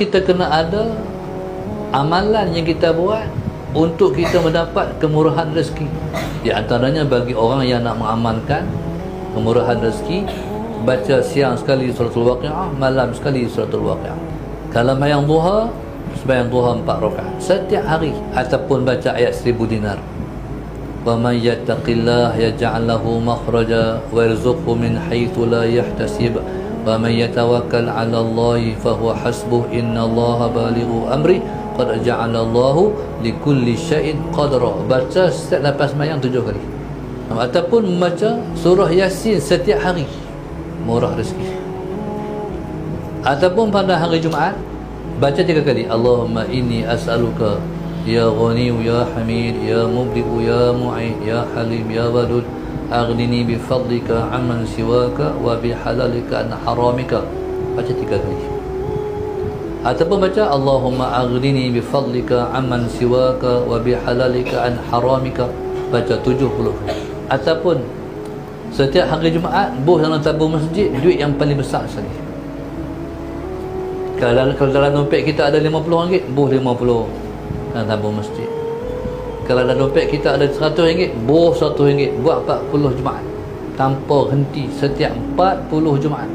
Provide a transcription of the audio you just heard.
kita kena ada amalan yang kita buat untuk kita mendapat kemurahan rezeki. Di antaranya bagi orang yang nak mengamalkan kemurahan rezeki baca siang sekali suratul waqi'ah malam sekali suratul waqi'ah. Kalau mayang duha sembahyang duha empat rakaat. Setiap hari ataupun baca ayat seribu dinar. Wa man yattaqillah yaj'al lahu makhraja wa yarzuqhu min haitsu la yahtasib 'ala Allah fa huwa hasbuh inna Allah balighu amri qad ja'ala Allah li kulli syai'in qadra baca setiap lepas sembahyang tujuh kali. Ataupun membaca surah yasin setiap hari. Murah rezeki. Ataupun pada hari Jumaat baca tiga kali. Allahumma inni as'aluka ya ghani ya hamid ya mubdi ya mu'in ya halim ya wadud aghnini bi fadlika amman siwaka wa bi halalika an haramika baca tiga kali. Ataupun baca Allahumma aghnini bi fadlika amman siwaka wa bi halalika an haramika. Baca 70 kali. Ataupun setiap hari Jumaat buh dalam tabung masjid duit yang paling besar sekali. Kalau, kalau dalam dompet kita ada RM50 buh 50 dalam tabung masjid kalau dalam dompet kita ada RM100 buh RM100 buat 40 Jumaat. Tanpa henti setiap 40 Jumaat